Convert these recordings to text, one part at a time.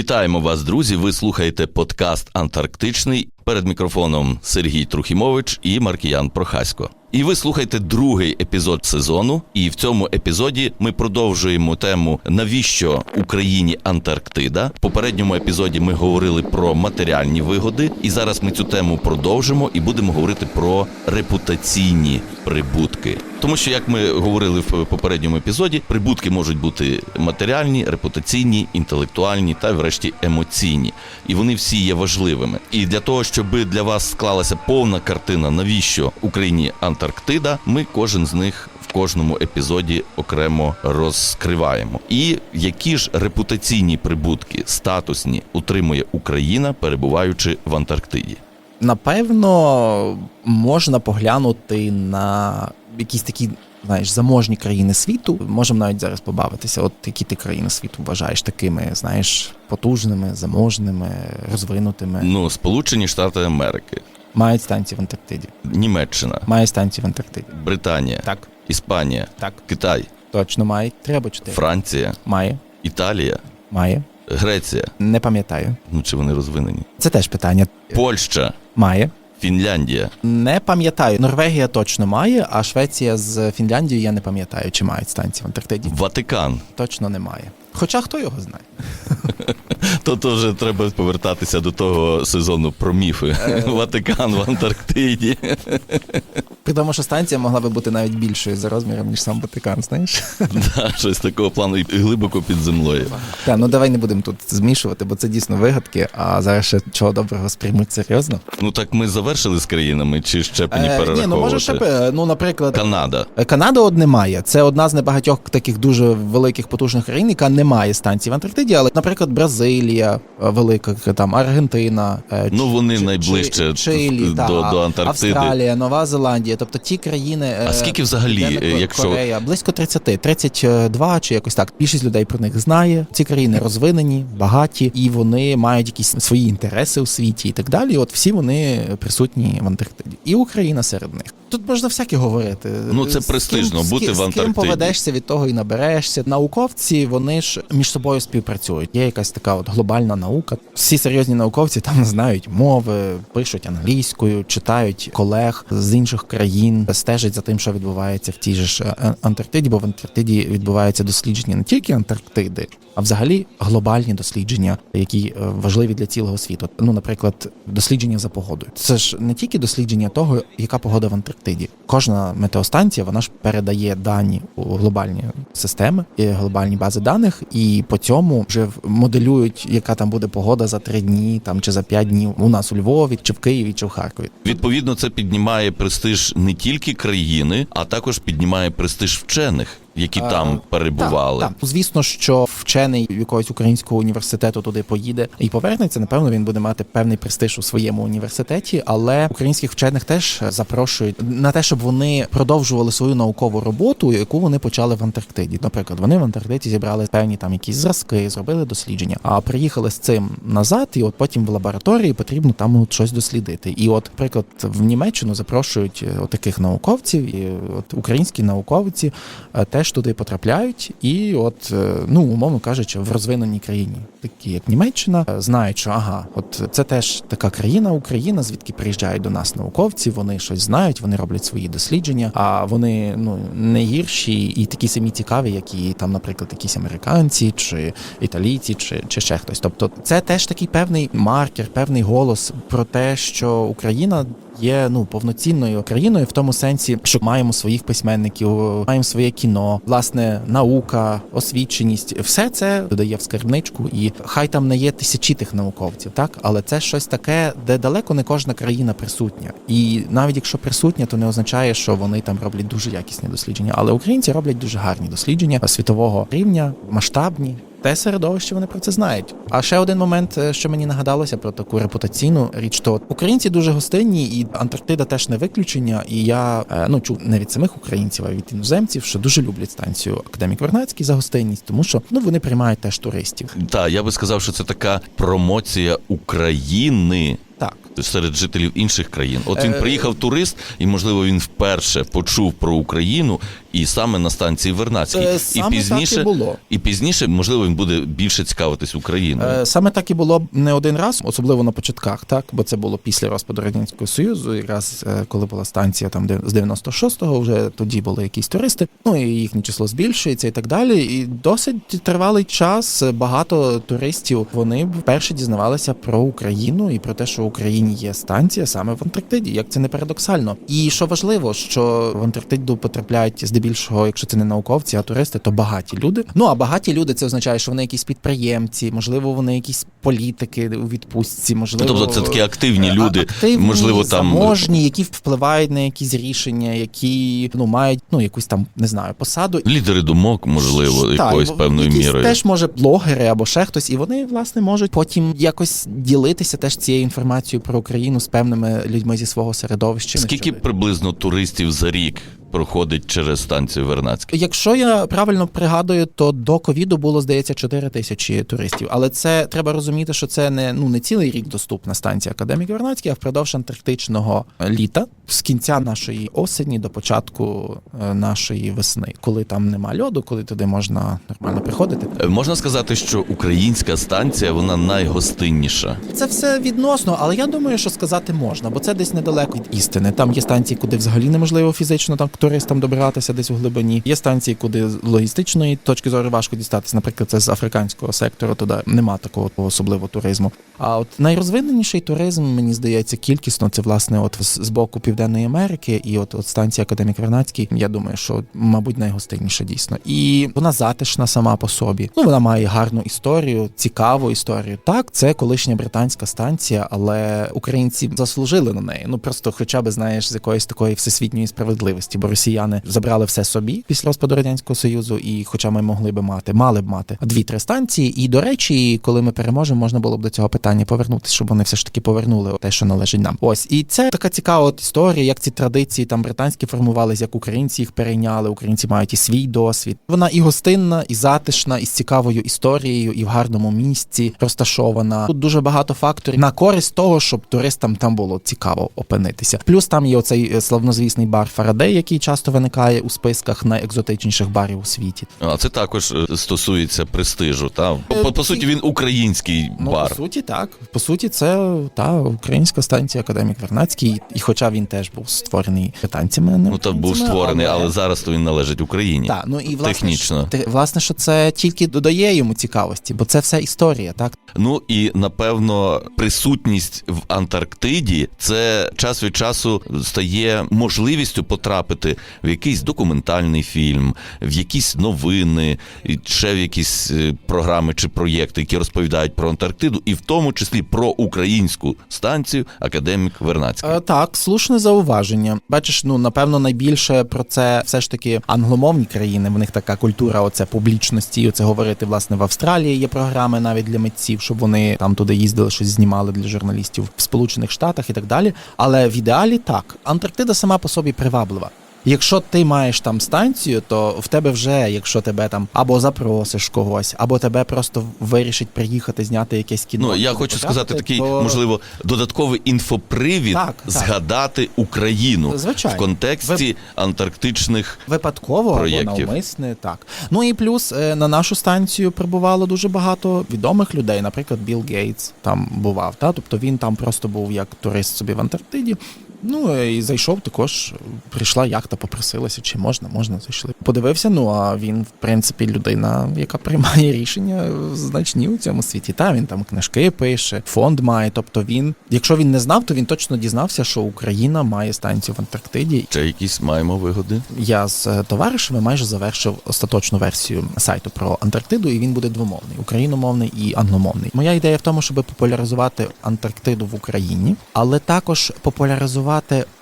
Вітаємо вас, друзі. Ви слухаєте подкаст Антарктичний. Перед мікрофоном Сергій Трухімович і Маркіян Прохасько. І ви слухаєте другий епізод сезону. І в цьому епізоді ми продовжуємо тему навіщо Україні Антарктида. В попередньому епізоді ми говорили про матеріальні вигоди, і зараз ми цю тему продовжимо і будемо говорити про репутаційні прибутки. Тому що, як ми говорили в попередньому епізоді, прибутки можуть бути матеріальні, репутаційні, інтелектуальні та, врешті, емоційні. І вони всі є важливими. І для того, щоб для вас склалася повна картина, навіщо Україні Антарктида, ми кожен з них. В кожному епізоді окремо розкриваємо. І які ж репутаційні прибутки статусні утримує Україна, перебуваючи в Антарктиді? Напевно, можна поглянути на якісь такі. Знаєш, заможні країни світу, можемо навіть зараз побавитися. От які ти країни світу вважаєш такими, знаєш, потужними, заможними, розвинутими. Ну, Сполучені Штати Америки, Мають станції в Антарктиді. Німеччина, Мають станції в Антарктиді. Британія, Так, Іспанія, так, Китай, точно мають. Треба чотири. Франція, Має, Італія, має. Греція. Не пам'ятаю. Ну чи вони розвинені? Це теж питання. Польща, Має. Фінляндія. Не пам'ятаю. Норвегія точно має, а Швеція з Фінляндією я не пам'ятаю, чи мають станції в Антарктиді. Ватикан. Точно немає. Хоча хто його знає? То вже треба повертатися до того сезону про міфи. Ватикан в Антарктиді. При тому, що станція могла би бути навіть більшою за розміром, ніж сам Ватикан, знаєш? Да, щось такого плану і глибоко під землею. Так, ну давай не будемо тут змішувати, бо це дійсно вигадки, а зараз ще чого доброго сприймуть серйозно. Ну так ми завершили з країнами, чи ще мені Е, ні, ну може ще ну, наприклад, Канада. Е, Канада от немає. Це одна з небагатьох таких дуже великих потужних країн, яка не має станції в Антарктиді, але, наприклад, Бразилія е, велика, там Аргентина, е, Ну, вони Ч- найближче Чи- Чилі, до- та, до Антарктиди. Австралія, Нова Зеландія, тобто ті країни. е, А скільки взагалі, якщо- Корея, близько 30, 32 чи якось так. Більшість людей про них знає. Ці країни розвинені, багаті, і вони мають якісь свої інтереси у світі і так далі. От всі вони присутні в Антарктиді. І Україна серед них. Тут можна всяке говорити. Ну, це З ким- бути ким- в З ким поведешся, від того і наберешся. Науковці вони ж між собою співпрацюють. Є якась така от глобальна наука. Всі серйозні науковці там знають мови, пишуть англійською, читають колег з інших країн, стежать за тим, що відбувається в тій же ж е, Антарктиді, бо в Антарктиді відбуваються дослідження не тільки Антарктиди. А взагалі глобальні дослідження, які е, важливі для цілого світу. Ну, наприклад, дослідження за погодою. Це ж не тільки дослідження того, яка погода в Антарктиді. Кожна метеостанція вона ж передає дані у глобальні системи і глобальні бази даних, і по цьому вже моделюють, яка там буде погода за три дні, там чи за п'ять днів у нас у Львові, чи в Києві, чи в Харкові. Відповідно, це піднімає престиж не тільки країни, а також піднімає престиж вчених, які там перебували. Так, так. Звісно, що вчений якогось українського університету туди поїде і повернеться. Напевно, він буде мати певний престиж у своєму університеті, але українських вчених теж запрошують на те, щоб вони продовжували свою наукову роботу, яку вони почали в Антарктиді. Наприклад, вони в Антарктиді зібрали певні там якісь зразки, зробили дослідження, а приїхали з цим назад, і от потім в лабораторії потрібно там от щось дослідити. І, от, наприклад, в Німеччину запрошують е, от таких науковців, і от українські науковці е, теж туди потрапляють, і от е, ну умовно кажучи, в розвиненій країні, такі як Німеччина, е, знають, що ага, от це теж така країна, Україна, звідки приїжджають до нас науковці, вони щось знають, вони роблять свої дослідження, а вони ну не гірші і такі самі цікаві, як і там, наприклад, якісь американці чи італійці, чи, чи ще хтось. Тобто, це теж такий певний маркер, певний голос про те, що Україна є ну повноцінною країною в тому сенсі, що маємо своїх письменників, маємо своє кіно, власне, наука, освіченість, все це додає в скарбничку, і хай там не є тисячі тих науковців, так але це щось таке, де далеко не кожна країна присутня. І навіть якщо присутня, то не означає, що вони там роблять дуже якісні дослідження. Але українці роблять дуже гарні дослідження світового рівня, масштабні. Те середовище вони про це знають. А ще один момент, е, що мені нагадалося про таку репутаційну річ, то українці дуже гостинні, і Антарктида теж не виключення. І я е, ну чув не від самих українців, а від іноземців, що дуже люблять станцію Академік Вернацький за гостинність, тому що ну вони приймають теж туристів. Так, я би сказав, що це така промоція України. Так. Серед жителів інших країн, от він Е, приїхав турист, і можливо він вперше почув про Україну, і саме на станції Вернадській. Е, і пізніше так і було. і пізніше, можливо, він буде більше цікавитись Україною. Е, Саме так і було не один раз, особливо на початках, так бо це було після розпаду радянського союзу. Якраз е, коли була станція там де- з 96-го, вже тоді були якісь туристи. Ну і їхнє число збільшується і так далі. І досить тривалий час. Багато туристів вони вперше дізнавалися про Україну і про те, що в Україні є станція саме в Антарктиді. Як це не парадоксально. І що важливо, що в Антарктиду потрапляють здебільшого, якщо це не науковці, а туристи, то багаті люди. Ну а багаті люди це означає, що вони якісь підприємці, можливо, вони якісь політики у відпустці, можливо, тобто це такі активні е, люди, активні, можливо, там заможні, які впливають на якісь рішення, які ну мають ну якусь там не знаю посаду. лідери думок, можливо, Так, якоюсь бо певною якісь мірою. Теж може блогери або ще хтось, і вони власне можуть потім якось ділитися теж цією інформацією про Україну з певними людьми зі свого середовища. Скільки приблизно туристів за рік проходить через станцію Вернадська? Якщо я правильно пригадую, то до ковіду було здається 4 тисячі туристів. Але це треба розуміти, що це не ну не цілий рік доступна станція Академік Вернадський, а впродовж антарктичного літа, з кінця нашої осені до початку е, нашої весни, коли там нема льоду, коли туди можна нормально приходити. Е, Можна сказати, що українська станція вона найгостинніша. Це все відносно, але я думаю, що сказати можна, бо це десь недалеко від істини. Там є станції, куди взагалі неможливо фізично там туристам добиратися десь у глибині. Є станції, куди з логістичної точки зору важко дістатися. Наприклад, це з африканського сектору, туди нема такого особливого туризму. А от найрозвиненіший туризм, мені здається, кількісно це власне от з боку Південної Америки, і от, от станція Академік Вернадський. Я думаю, що мабуть найгостинніша дійсно. І вона затишна сама по собі. Ну вона має гарну історію, цікаву історію. Так, це колишня британська станція, але українці заслужили на неї. Ну просто, хоча б знаєш, з якоїсь такої всесвітньої справедливості, бо росіяни забрали все собі після розпаду радянського союзу, і хоча ми могли би мати, мали б мати дві-три станції. І до речі, коли ми переможемо, можна було б до цього питання повернутися, щоб вони все ж таки повернули те, що належить нам. Ось і це така цікава от історія, як ці традиції там британські формувалися, як українці їх перейняли. Українці мають і свій досвід. Вона і гостинна, і затишна, і з цікавою історією, і в гарному місці розташована. Тут дуже багато факторів на користь того, щоб туристам там було цікаво опинитися. Плюс там є оцей е, славнозвісний бар Фарадей, який часто виникає у списках найекзотичніших барів у світі. А це також е, стосується престижу. Та по, по, суті, він український Ну, бар. по суті, так. По суті, це та українська станція Академік Вернадський, і хоча він теж був створений британцями, не Ну та був створений, але зараз то він належить Україні. Так, ну і власне, Технічно. що- власне, що це тільки додає йому цікавості, бо це все історія, так? Ну і напевно присутність в Антарктиді це час від часу стає можливістю потрапити в якийсь документальний фільм, в якісь новини, ще в якісь е, програми чи проєкти, які розповідають про Антарктиду, і в тому числі про українську станцію Академік Вернадський. Е, так, слушне зауваження. Бачиш, ну напевно, найбільше про це все ж таки англомовні країни. В них така культура, оце публічності, оце говорити власне в Австралії. Є програми навіть для митців, щоб вони там туди їздили, щось знімали для журналістів в Сполучених Штатах і так далі. Але в ідеалі так, Антарктида сама по собі приваблива. Якщо ти маєш там станцію, то в тебе вже, якщо тебе там або запросиш когось, або тебе просто вирішить приїхати зняти якесь кіно. Ну, я хочу сказати такий, то- можливо, додатковий інфопривід Так, так. згадати Україну Звичайно. в контексті антарктичних. Випадково проєктів. або навмисне, так. Ну і плюс е, на нашу станцію прибувало дуже багато відомих людей. Наприклад, Білл Гейтс там бував. Та? Тобто він там просто був як турист собі в Антарктиді. Ну і зайшов також. Прийшла яхта, попросилася, чи можна, можна зайшли. Подивився. Ну а він, в принципі, людина, яка приймає рішення значні у цьому світі. Та він там книжки пише, фонд має. Тобто він, якщо він не знав, то він точно дізнався, що Україна має станцію в Антарктиді. Чи якісь маємо вигоди? Я з е, товаришами майже завершив остаточну версію сайту про Антарктиду, і він буде двомовний україномовний і англомовний. Моя ідея в тому, щоб популяризувати Антарктиду в Україні, але також популяризувати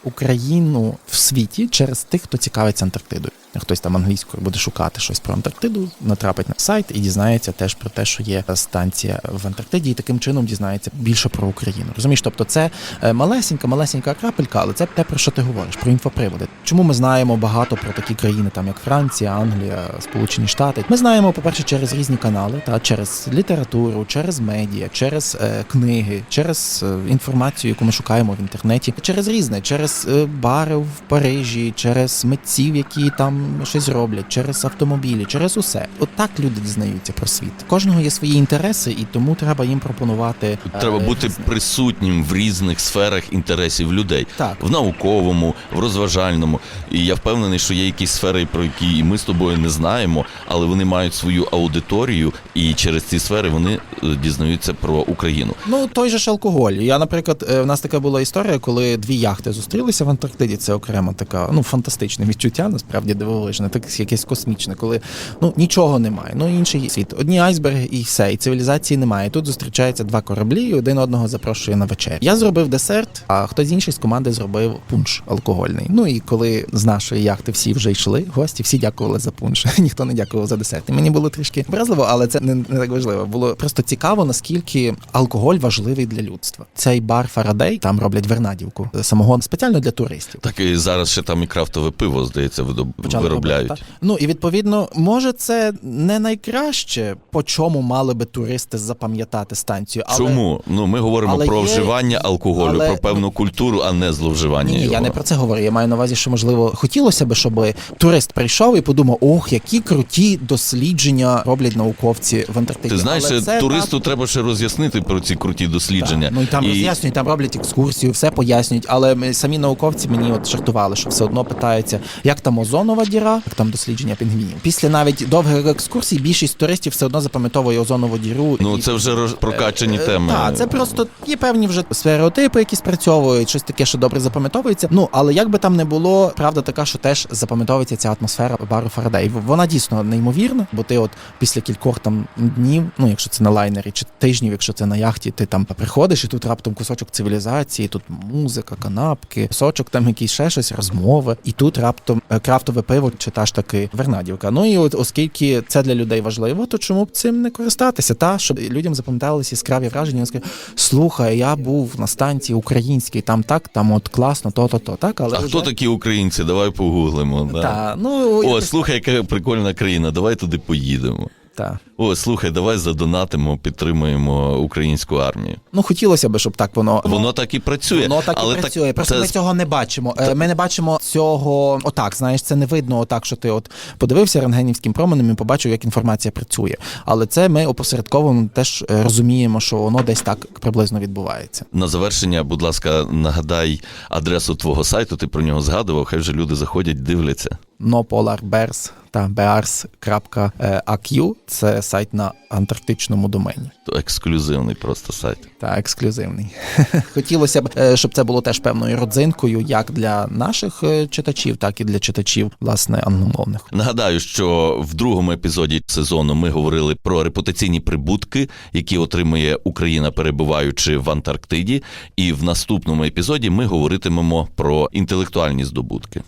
Україну в світі через тих, хто цікавиться Антарктидою. Хтось там англійською буде шукати щось про Антарктиду, натрапить на сайт і дізнається теж про те, що є станція в Антарктиді, і таким чином дізнається більше про Україну. Розумієш, тобто це е, малесенька, малесенька крапелька, але це те, про що ти говориш, про інфоприводи. Чому ми знаємо багато про такі країни, там як Франція, Англія, Сполучені Штати? Ми знаємо, по-перше, через різні канали, та через літературу, через медіа, через е, книги, через е, інформацію, яку ми шукаємо в інтернеті, через різне, через е, бари в Парижі, через митців, які там щось роблять, через автомобілі, через усе. От так люди дізнаються про світ. Кожного є свої інтереси, і тому треба їм пропонувати. е, Треба бути різне. присутнім в різних сферах інтересів людей. Так. В науковому, в розважальному. І я впевнений, що є якісь сфери, про які і ми з тобою не знаємо, але вони мають свою аудиторію, і через ці сфери вони е, дізнаються про Україну. Ну, той же ж алкоголь. Я, наприклад, е, в нас така була історія, коли дві яхти зустрілися в Антарктиді. Це окрема така, ну, фантастичне відчуття, насправді дивовижне, так якесь космічне, коли ну нічого немає. Ну інший світ. Одні айсберги і все, і цивілізації немає. Тут зустрічаються два кораблі, і один одного запрошує на вечерю. Я зробив десерт, а хтось інший з команди зробив пунш алкогольний. Ну і коли з нашої яхти всі вже йшли, гості всі дякували за пунш. Ніхто не дякував за десерт. І мені було трішки образливо, але це не, не так важливо. Було просто цікаво, наскільки алкоголь важливий для людства. Цей бар Фарадей там роблять вернадівку самогон спеціально для туристів. Так і зараз ще там і крафтове пиво, здається, видоб- Почали виробляють. робити. Ну і відповідно, може, це не найкраще, по чому мали би туристи запам'ятати станцію. Але... Чому? Ну ми говоримо але про є- вживання алкоголю, але- про певну культуру, а не зловживання. Ні, його. я не про це говорю. Я маю на увазі, що можливо хотілося б, щоб турист прийшов і подумав, ох, які круті дослідження роблять науковці в Антарктиді. Ти знаєш, Але це туристу так- треба ще роз'яснити про ці круті дослідження. Так, Ну і там роз'яснюють, там роблять екскурсію, все пояснюють. Але ми, самі науковці мені от жартували, що все одно питаються, як там озонова діра, там дослідження пінгвінів. Після навіть довгих екскурсій більшість туристів все одно запам'ятовує озонову діру. Ну і- це вже роз- прокачані теми. Так, це просто є певні вже стереотипи, які спрацьовують, щось таке, що добре запам'ятовується. Ну але як би там не було, правда така, що теж запам'ятовується ця атмосфера бару Фарадей. Вона дійсно неймовірна, бо ти от після кількох там днів, ну якщо це на лайнері, чи тижнів, якщо це на яхті, ти там приходиш і тут раптом кусочок цивілізації, тут музика, канапки, кусочок там якийсь ще щось, розмови, і тут раптом е, крафтове пиво чи та ж таки Вернадівка. Ну і от оскільки це для людей важливо, то чому б цим не користатися? Та щоб людям запам'яталися яскраві враження. Вони скажуть, слухай, я був на станції українській, там так, там от класно, то, то, то, так, але А вже... хто такі українці? Давай погуглимо. Да. Та, ну, О, слухай, яка прикольна країна. Давай туди поїдемо. та. О, слухай, давай задонатимо, підтримуємо українську армію. Ну хотілося б, щоб так воно Воно так і працює. Воно так але і працює. Просто це ми цього не бачимо. Е, Ми не бачимо цього отак. Знаєш, це не видно отак, що ти от подивився рентгенівським променем і побачив, як інформація працює. Але це ми опосередковано теж е, розуміємо, що воно десь так приблизно відбувається. На завершення, будь ласка, нагадай адресу твого сайту, ти про нього згадував, хай вже люди заходять, дивляться. NoPolarBears та bears.aq – це сайт на антарктичному домені. То ексклюзивний просто сайт. Та ексклюзивний. Хотілося б, е, щоб це було теж певною родзинкою, як для наших е, читачів, так і для читачів власне англомовних. Нагадаю, що в другому епізоді сезону ми говорили про репутаційні прибутки, які отримує Україна, перебуваючи в Антарктиді. І в наступному епізоді ми говоритимемо про інтелектуальні здобутки.